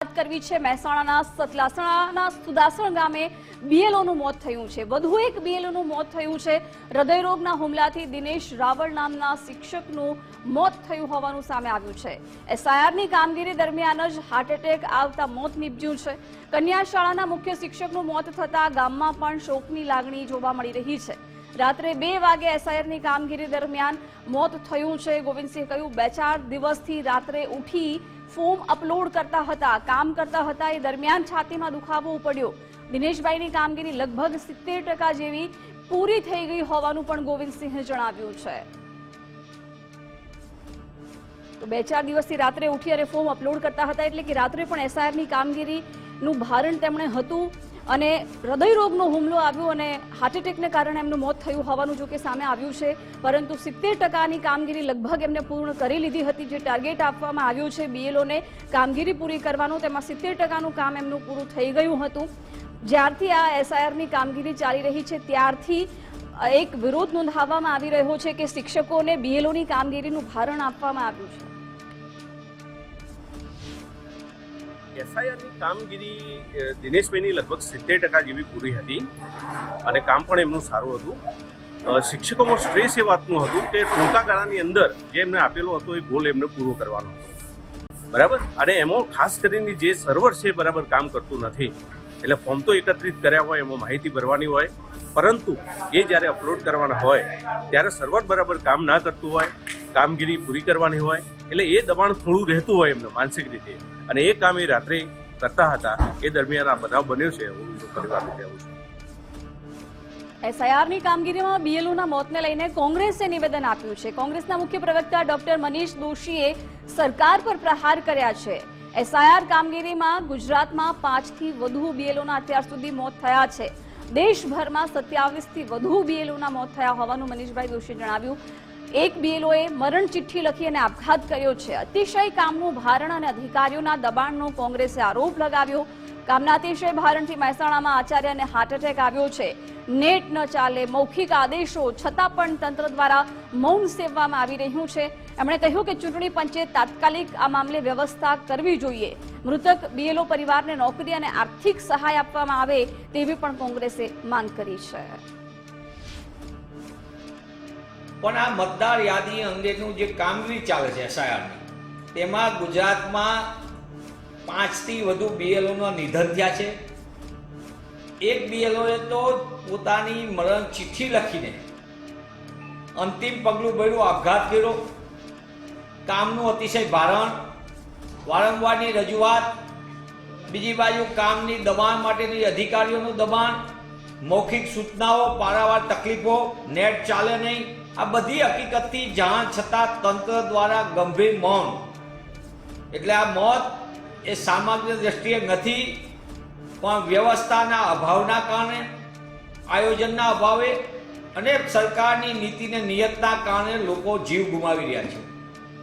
વાત કરવી છે મહેસાણાના સતલાસણાના સુદાસણ ગામે બીએલઓનું મોત થયું છે. વધુ એક બીએલઓનું મોત થયું છે. હૃદયરોગના હુમલાથી દિનેશ રાવળ નામના શિક્ષકનું મોત થયું હોવાનું સામે આવ્યું છે. એસઆઈઆરની કામગીરી દરમિયાન જ હાર્ટ એટેક આવતા મોત નીપજ્યું છે. કન્યા શાળાના મુખ્ય શિક્ષકનું મોત થતાં ગામમાં પણ શોકની લાગણી જોવા મળી રહી છે. રાત્રે બે વાગે એસઆઈઆરની કામગીરી દરમિયાન મોત થયું છે. ગોવિંદસિંહે કહ્યું, બે ચાર દિવસથી રાત્રે ઉઠી ફોર્મ અપલોડ કરતા હતા, કામ કરતા હતા. એ દરમિયાન છાતીમાં દુખાવો પડ્યો દિનેશભાઈની કામગીરી લગભગ સિત્તેર ટકા જેવી પૂરી થઈ ગઈ હોવાનું પણ ગોવિંદસિંહે જણાવ્યું છે. તો બે ચાર દિવસથી રાત્રે ઉઠી અને ફોર્મ અપલોડ કરતા હતા એટલે કે રાત્રે પણ એસઆઈઆરની કામગીરીનું ભારણ તેમણે હતું. અને હૃદયરોગનો હુમલો આવ્યો અને હાર્ટ એટેકને કારણે એમનું મોત થયું હોવાનું જો કે સામે આવ્યું છે. પરંતુ સિત્તેર ટકાની કામગીરી લગભગ એમને પૂર્ણ કરી લીધી હતી. જે ટાર્ગેટ આપવામાં આવ્યું છે બીએલઓને કામગીરી પૂરી કરવાનું, તેમાં સિત્તેર ટકાનું કામ એમનું પૂરું થઈ ગયું હતું. જ્યારથી આ એસઆઈઆરની કામગીરી ચાલી રહી છે, ત્યારથી એક વિરોધ નોંધાવવામાં આવી રહ્યો છે કે શિક્ષકોને બીએલઓની કામગીરીનું ભારણ આપવામાં આવ્યું છે. એસઆઈઆરની કામગીરી દિનેશભાઈની લગભગ સિત્તેર ટકા જેવી પૂરી હતી અને કામ પણ એમનું સારું હતું. શિક્ષકોમાં સ્ટ્રેસ એ વાતનું હતું કે ટૂંકા ગાળાની અંદર જે એમને આપેલો હતો એ ગોલ એમને પૂરો કરવાનો હતો. બરાબર? અને એમાં ખાસ કરીને જે સર્વર છે બરાબર કામ કરતું નથી. એટલે ફોર્મ તો એકત્રિત કર્યા હોય, એમાં માહિતી ભરવાની હોય. પરંતુ એ જ્યારે અપલોડ કરવાના હોય, ત્યારે સર્વર બરાબર કામ ના કરતું હોય. કામગીરી પૂરી કરવાની હોય, એટલે એ દબાણ થોડું રહેતું હોય એમને માનસિક રીતે. અને એ કામ એ રાત્રે કરતા હતા, એ દરમિયાન આ બનાવ બન્યો છે, હું પરિવારને કહેવું છું. એસઆઈઆરની કામગીરીમાં બીએલઓના મોતને લઈને કોંગ્રેસે નિવેદન આપ્યું છે. કોંગ્રેસના મુખ્ય પ્રવક્તા ડોક્ટર મનીષ દોશીએ સરકાર પર પ્રહાર કર્યા છે. એસઆઈઆર કામગીરીમાં ગુજરાતમાં પાંચથી વધુ બીએલઓના અત્યાર સુધી મોત થયા છે. દેશભરમાં સત્યાવીસથી વધુ બીએલઓના મોત થયા હોવાનું મનીષભાઈ દોશીએ જણાવ્યું. એક બીએલઓએ મરણ ચિઠ્ઠી લખી અને આપઘાત કર્યો છે. અતિશય કામનું ભારણ અને અધિકારીઓના દબાણનો કોંગ્રેસે આરોપ લગાવ્યો. કામના અતિશય ભારણથી મહેસાણામાં આચાર્યને હાર્ટ એટેક આવ્યો છે. નેટ ન ચાલે, મૌખિક આદેશો, છતાં પણ તંત્ર દ્વારા મૌન સેવવામાં આવી રહ્યું છે. એમણે કહ્યું કે ચૂંટણી પંચે તાત્કાલિક આ મામલે વ્યવસ્થા કરવી જોઈએ. મૃતક બીએલઓ પરિવારને નોકરી અને આર્થિક સહાય આપવામાં આવે તેવી પણ કોંગ્રેસે માંગ કરી છે. પણ આ મતદાર યાદી અંગેનું જે કામગીરી ચાલે છે એસઆઈઆરની તેમાં ગુજરાતમાં પાંચથી વધુ બીએલઓના નિધન થયા છે. એક બીએલઓએ તો પોતાની મરણ ચિઠ્ઠી લખીને અંતિમ પગલું ભર્યું, આપઘાત કર્યો. કામનું અતિશય ભારણ, વારંવારની રજૂઆત, બીજી બાજુ કામની દબાણ માટેની અધિકારીઓનું દબાણ, મૌખિક સૂચનાઓ, પારાવાર તકલીફો, નેટ ચાલે નહીં. આ બધી હકીકતથી જાણ છતાં તંત્ર દ્વારા ગંભીર મૌન. એટલે આ મોત એ સામાન્ય દ્રષ્ટિએ નથી, પણ વ્યવસ્થાના અભાવના કારણે, આયોજનના અભાવે અને સરકારની નીતિને નિયતના કારણે લોકો જીવ ગુમાવી રહ્યા છે.